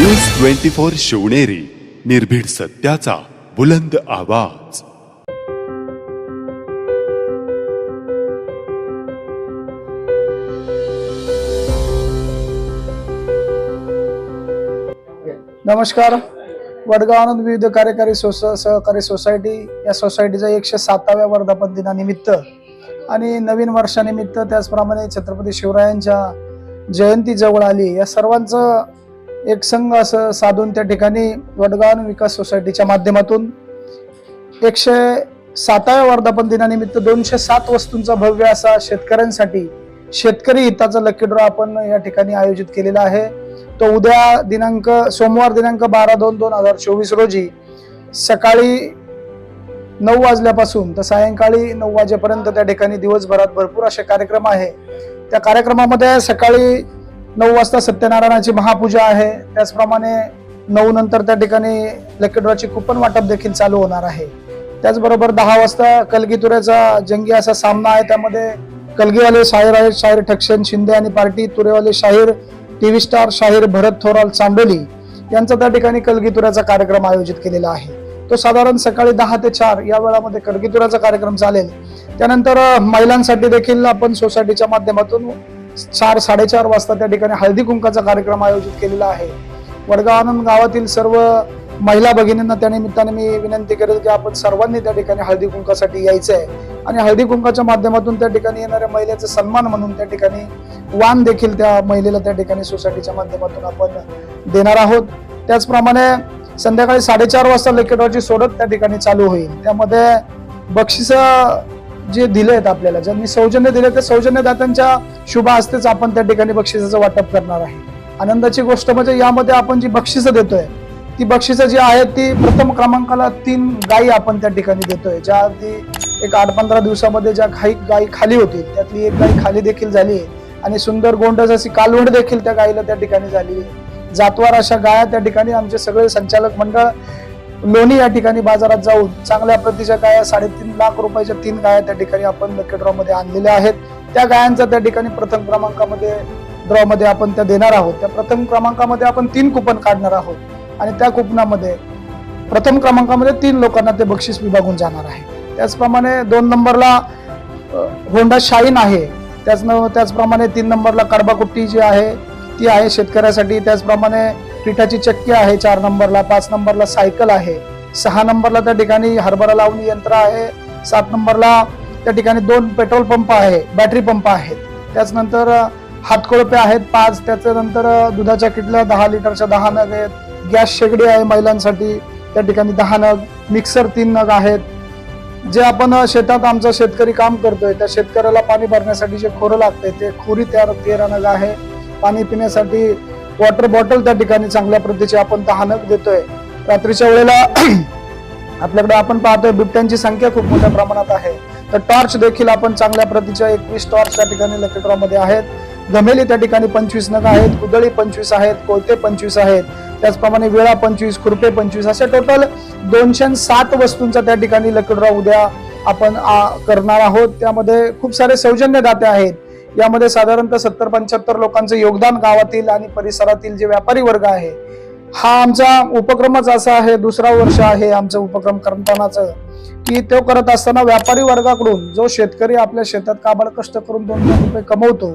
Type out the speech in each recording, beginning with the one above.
News twenty four Shivneri निर्भीड सत्याचा बुलंद आवाज. नमस्कार. वडगाव आनंद विविध कार्यकारी सोस सहकारी सोसायटी या सोसायटीचा एकशे साताव्या वर्धापन दिनानिमित्त आणि नवीन वर्षानिमित्त त्याचप्रमाणे छत्रपती शिवरायांच्या जयंती जवळ आली. या सर्वांचं एक संघ असं साधून त्या ठिकाणी वडगाव विकास सोसायटीच्या माध्यमातून एकशे साताव्या वर्धापन दिनानिमित्त दोनशे सात वस्तूंचा भव्य असा शेतकऱ्यांसाठी शेतकरी हिताचा लकी ड्रॉ आपण या ठिकाणी आयोजित केलेला आहे. तो उद्या दिनांक सोमवार दिनांक बारा दोन दोन हजार चोवीस रोजी सकाळी नऊ वाजल्यापासून तर सायंकाळी नऊ वाजेपर्यंत त्या ठिकाणी दिवसभरात भरपूर असे कार्यक्रम आहे. त्या कार्यक्रमामध्ये सकाळी नऊ वाजता सत्यनारायणाची महापूजा आहे. त्याचप्रमाणे नऊ नंतर त्या ठिकाणी लकीड्रॉची कुपन वाटप देखील चालू होणार आहे. त्याचबरोबर दहा वाजता कलगीतुऱ्याचा जंगी असा सामना आहे. त्यामध्ये कलगीवाले शाहीर आहेत. शाहीर ठक्षण शिंदे आणि पार्टी तुरेवाले शाहीर टी व्ही स्टार शाहीर भरत थोराल चांडोली यांचा त्या ठिकाणी कलगीतुऱ्याचा कार्यक्रम आयोजित केलेला आहे. तो साधारण सकाळी दहा ते चार या वेळामध्ये कलगीतुऱ्याचा कार्यक्रम चालेल. त्यानंतर महिलांसाठी देखील आपण सोसायटीच्या माध्यमातून चार साडेचार वाजता त्या ठिकाणी हळदी कुंकाचा कार्यक्रम आयोजित केलेला आहे. वडगाव आनंद गावातील सर्व महिला भगिनींना त्या निमित्ताने मी विनंती करेल की आपण सर्वांनी त्या ठिकाणी हळदी कुंकासाठी यायचं आहे आणि हळदी कुंकाच्या माध्यमातून त्या ठिकाणी येणाऱ्या महिलेचा सन्मान म्हणून त्या ठिकाणी वाण देखील त्या महिलेला त्या ठिकाणी सोसायटीच्या माध्यमातून आपण देणार आहोत. त्याचप्रमाणे संध्याकाळी साडेचार वाजता लेकेटॉची सोडत त्या ठिकाणी चालू होईल. त्यामध्ये बक्षिसं जे दिले आहेत आपल्याला ज्यांनी सौजन्य दिले ते सौजन्यदात्यांच्या शुभ हस्तेच आपण त्या ठिकाणी बक्षिसाचं वाटप करणार आहे. आनंदाची गोष्ट म्हणजे यामध्ये आपण जी बक्षिसं देतोय ती बक्षिसं जी आहेत ती प्रथम क्रमांकाला तीन गायी आपण त्या ठिकाणी देतोय ज्या आधी एक आठ पंधरा दिवसामध्ये ज्या गाई गायी खाली होती त्यातली एक गाय खाली देखील झाली आणि सुंदर गोंडस अशी कालवड देखील त्या गायीला त्या ठिकाणी झाली. जातवार अशा गाया त्या ठिकाणी आमचे सगळे संचालक मंडळ लोणी या ठिकाणी बाजारात जाऊन चांगल्या प्रतीच्या गाया साडेतीन लाख रुपयाच्या तीन गाया त्या ठिकाणी आपण लकी ड्रॉमध्ये आणलेल्या आहेत. त्या गायांचा त्या ठिकाणी प्रथम क्रमांकामध्ये ड्रॉमध्ये आपण त्या देणार आहोत. त्या प्रथम क्रमांकामध्ये आपण तीन कुपन काढणार आहोत. आणि त्या कुपनामध्ये प्रथम क्रमांकामध्ये तीन लोकांना ते बक्षीस विभागून जाणार आहे. त्याचप्रमाणे दोन नंबरला होंडा शाईन आहे. त्याच त्याचप्रमाणे तीन नंबरला कडबाकुट्टी जी आहे ती आहे शेतकऱ्यासाठी. त्याचप्रमाणे पिठाची चक्की आहे चार नंबरला पाच नंबरला सायकल आहे. सहा नंबरला त्या ठिकाणी हरभरा लावणी यंत्र आहे सात नंबरला त्या ठिकाणी दोन पेट्रोल पंप आहे बॅटरी पंप आहेत. त्याचनंतर हातकोळपे आहेत पाच त्याच्यानंतर दुधाच्या किटल्या दहा लिटरच्या दहा नग आहेत गॅस शेगडी आहे महिलांसाठी त्या ठिकाणी दहा नग मिक्सर तीन नग आहेत. जे आपण शेतात आमचा शेतकरी काम करतोय त्या शेतकऱ्याला पाणी भरण्यासाठी जे खोरं लागते ते खोरी त्या तेरा नग आहे. पाणी पिण्यासाठी वॉटर बॉटल त्या ठिकाणी चांगल्या प्रतीची आपण तहानक देतोय. रात्रीच्या वेळेला आपल्याकडे आपण पाहतोय बिबट्यांची संख्या खूप मोठ्या प्रमाणात आहे. तर टॉर्च देखील आपण चांगल्या प्रतीच्या एकवीस टॉर्च त्या ठिकाणी लकीड्रॉमध्ये आहेत. गमेली त्या ठिकाणी पंचवीस नग आहेत कुदळी पंचवीस आहेत कोयते पंचवीस आहेत. त्याचप्रमाणे वेळा पंचवीस खुरपे पंचवीस असे टोटल दोनशे सात वस्तूंचा त्या ठिकाणी लकीड्रॉ उद्या आपण करणार आहोत. त्यामध्ये खूप सारे सौजन्यदाते आहेत. यामध्ये साधारणतः सत्तर पंच्याहत्तर लोकांचं योगदान गावातील आणि परिसरातील जे व्यापारी वर्ग आहे हा आमचा उपक्रमच असा आहे दुसरा वर्ष आहे आमचा उपक्रम करतानाचं की तो करत असताना व्यापारी वर्गाकडून जो शेतकरी आपल्या शेतात काबाड कष्ट करून दोन दोन रुपये कमवतो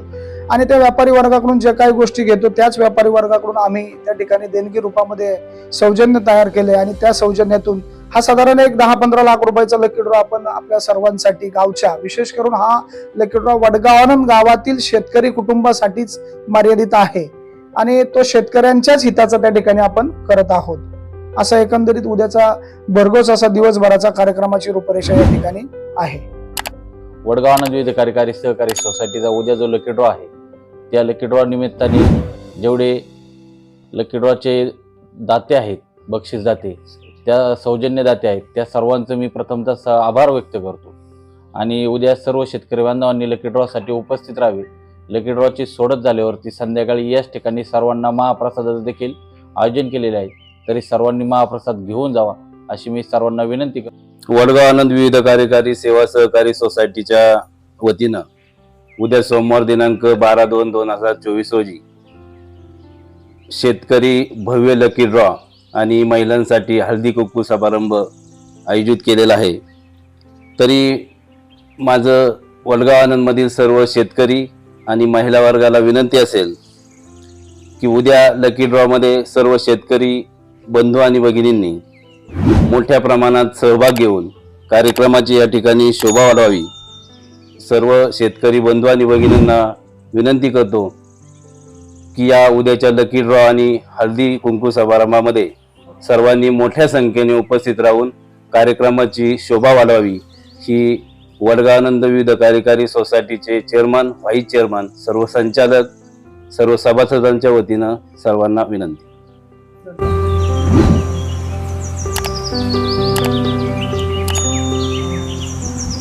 आणि त्या व्यापारी वर्गाकडून जे काही गोष्टी घेतो त्याच व्यापारी वर्गाकडून आम्ही त्या ठिकाणी देणगी रूपामध्ये सौजन्य तयार केले आणि त्या सौजन्यातून हा साधारण एक दहा पंधरा लाख रुपयाचा लकी ड्रॉ आपण आपल्या सर्वांसाठी गावच्या विशेष करून हा लकी ड्रॉ वडगावानंद गावातील शेतकरी कुटुंबासाठीच मर्यादित आहे. आणि तो शेतकऱ्यांच्याच हिताचा त्या ठिकाणी आपण करत आहोत. असा एकंदरीत उद्याचा भरघोस असा दिवसभराचा कार्यक्रमाची रूपरेषा या ठिकाणी आहे. वडगावानंद विविध कार्यकारी सहकारी सोसायटीचा उद्या जो लकी ड्रॉ आहे त्या लकी ड्रॉ निमित्ताने जेवढे लकी ड्रॉचे दाते आहेत बक्षीस दाते त्या सौजन्यदात्या आहेत त्या सर्वांचं मी प्रथमतः स- आभार व्यक्त करतो. आणि उद्या सर्व शेतकरी बांधवांनी लकी ड्रॉसाठी उपस्थित राहावे. लकी ड्रॉची सोडत झाल्यावरती संध्याकाळी याच ठिकाणी सर्वांना महाप्रसादाचं देखील आयोजन केलेले आहे. तरी सर्वांनी महाप्रसाद घेऊन जावा अशी मी सर्वांना विनंती करतो. वडगाव आनंद विविध कार्यकारी सेवा सहकारी सोसायटीच्या वतीनं उद्या सोमवार दिनांक बारा दोन दोन हजार चोवीस रोजी शेतकरी भव्य लकी ड्रॉ आणि महिलांसाठी हळदी कुंकू समारंभ आयोजित केलेला आहे. तरी माझं वडगाव आनंदमधील सर्व शेतकरी आणि महिला वर्गाला विनंती असेल की उद्या लकी ड्रॉमध्ये सर्व शेतकरी बंधू आणि भगिनींनी मोठ्या प्रमाणात सहभाग घेऊन कार्यक्रमाची या ठिकाणी शोभा वाढवावी. सर्व शेतकरी बंधू आणि भगिनींना विनंती करतो की या उद्याच्या लकी ड्रॉ आणि हळदी कुंकू समारंभामध्ये सर्वांनी मोठ्या संख्येने उपस्थित राहून कार्यक्रमाची शोभा वाढवावी. ही वडगानंद विविध कार्यकारी सोसायटीचे चेअरमन व्हाईस चेअरमन सर्व संचालक सर्व सभासदांच्या वतीनं सर्वांना विनंती.